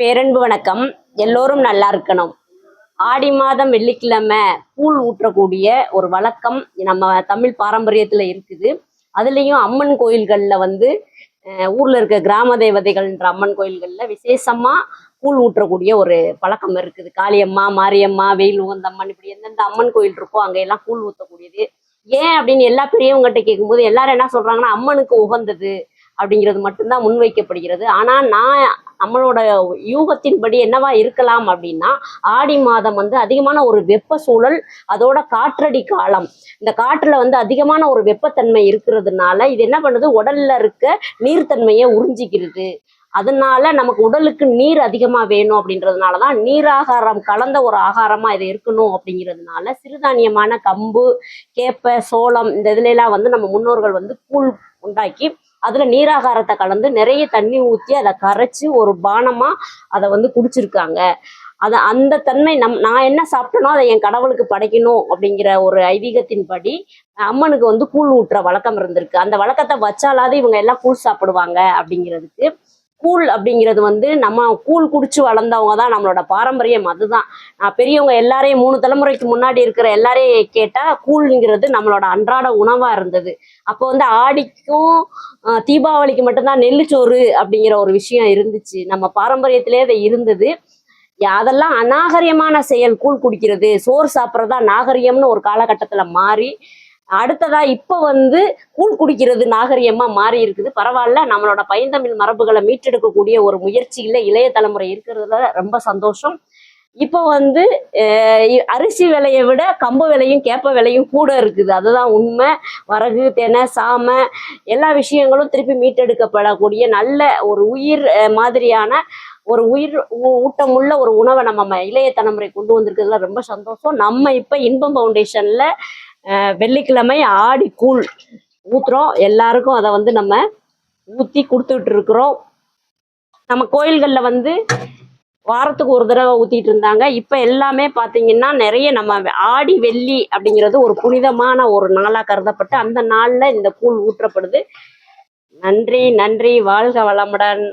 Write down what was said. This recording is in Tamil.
பேரன்பு வணக்கம். எல்லோரும் நல்லா இருக்கணும். ஆடி மாதம் வெள்ளிக்கிழமை கூழ் ஊற்றக்கூடிய ஒரு வழக்கம் நம்ம தமிழ் பாரம்பரியத்தில் இருக்குது. அதுலேயும் அம்மன் கோயில்கள்ல வந்து ஊரில் ஊர்ல இருக்க கிராம தேவதைகள்ன்ற அம்மன் கோயில்கள்ல விசேஷமா கூழ் ஊற்றக்கூடிய ஒரு பழக்கம் இருக்குது. காளியம்மா மாரியம்மா வெயில் உகந்தம்மன் இப்படி எந்தெந்த அம்மன் கோயில் இருக்கோ அங்கெல்லாம் கூழ் ஊற்றக்கூடியது. ஏன் அப்படின்னு எல்லா பெரியவங்ககிட்ட கேட்கும்போது எல்லாரும் என்ன சொல்றாங்கன்னா அம்மனுக்கு உகந்தது அப்படிங்கிறது மட்டும்தான் முன்வைக்கப்படுகிறது. ஆனா நான் நம்மளோட யூகத்தின்படி என்னவா இருக்கலாம் அப்படின்னா ஆடி மாதம் வந்து அதிகமான ஒரு வெப்ப சூழல் அதோட காற்றடி காலம். இந்த காற்றுல வந்து அதிகமான ஒரு வெப்பத்தன்மை இருக்கிறதுனால இது என்ன பண்ணுது? உடல்ல இருக்க நீர்த்தன்மையை உறிஞ்சிக்கிறது. அதனால நமக்கு உடலுக்கு நீர் அதிகமாக வேணும் அப்படின்றதுனால தான் நீராகாரம் கலந்த ஒரு ஆகாரமாக இது இருக்கணும் அப்படிங்கிறதுனால சிறுதானியமான கம்பு கேப்பை சோளம் இந்த இதுலலாம் வந்து நம்ம முன்னோர்கள் வந்து கூழ் உண்டாக்கி அதில் நீராகாரத்தை கலந்து நிறைய தண்ணி ஊற்றி அதை கரைச்சி ஒரு பானமாக அதை வந்து குடிச்சிருக்காங்க. அது அந்த தன்மை நம் நான் என்ன சாப்பிட்டனோ அதை என் கடவுளுக்கு படைக்கணும் அப்படிங்கிற ஒரு ஐதீகத்தின்படி அம்மனுக்கு வந்து கூழ் ஊட்டுற வழக்கம் இருந்திருக்கு. அந்த வழக்கத்தை வச்சாலாவது இவங்க எல்லாம் கூழ் சாப்பிடுவாங்க அப்படிங்கிறதுக்கு கூழ் அப்படிங்கிறது வந்து நம்ம கூழ் குடிச்சு வளர்ந்தவங்க தான் நம்மளோட பாரம்பரியம் அதுதான். நான் பெரியவங்க எல்லாரையும் மூணு தலைமுறைக்கு முன்னாடி இருக்கிற எல்லாரையும் கேட்டால் கூழ்ங்கிறது நம்மளோட அன்றாட உணவாக இருந்தது. அப்போ வந்து ஆடிக்கும் தீபாவளிக்கு மட்டும்தான் நெல்லுச்சோறு அப்படிங்கிற ஒரு விஷயம் இருந்துச்சு. நம்ம பாரம்பரியத்திலே அது இருந்தது. அதெல்லாம் அநாகரியமான செயல் கூழ் குடிக்கிறது சோறு சாப்பிட்றதா நாகரிகம்னு ஒரு காலகட்டத்தில் மாறி அடுத்ததா இப்போ வந்து கூழ் குடிக்கிறது நாகரிகமா மாறி இருக்குது. பரவாயில்ல நம்மளோட பைந்தமிழ் மரபுகளை மீட்டெடுக்கக்கூடிய ஒரு முயற்சியில இளைய தலைமுறை இருக்கிறதுல ரொம்ப சந்தோஷம். இப்போ வந்து அரிசி விலையை விட கம்பு விலையும் கேப்ப விலையும் கூட இருக்குது. அதுதான் உண்மை. வரகு தெனை சாமை எல்லா விஷயங்களும் திருப்பி மீட்டெடுக்கப்படக்கூடிய நல்ல ஒரு உயிர் மாதிரியான ஒரு உயிர் ஊ- ஊட்டமுள்ள ஒரு உணவை நம்ம இளைய தலைமுறை கொண்டு வந்திருக்கிறதுல ரொம்ப சந்தோஷம். நம்ம இப்போ இன்பம் ஃபவுண்டேஷனில் வெள்ளிக்கிழமை ஆடி கூழ் ஊற்றுறோம் எல்லாருக்கும் அதை வந்து நம்ம ஊற்றி கொடுத்துட்டு இருக்கிறோம். நம்ம கோயில்களில் வந்து வாரத்துக்கு ஒரு தடவை ஊற்றிட்டு இருந்தாங்க. இப்போ எல்லாமே பார்த்தீங்கன்னா நிறைய நம்ம ஆடி வெள்ளி அப்படிங்கிறது ஒரு புனிதமான ஒரு நாளாக கருதப்பட்டு அந்த நாளில் இந்த கூழ் ஊற்றப்படுது. நன்றி நன்றி. வாழ்க வளமுடன்.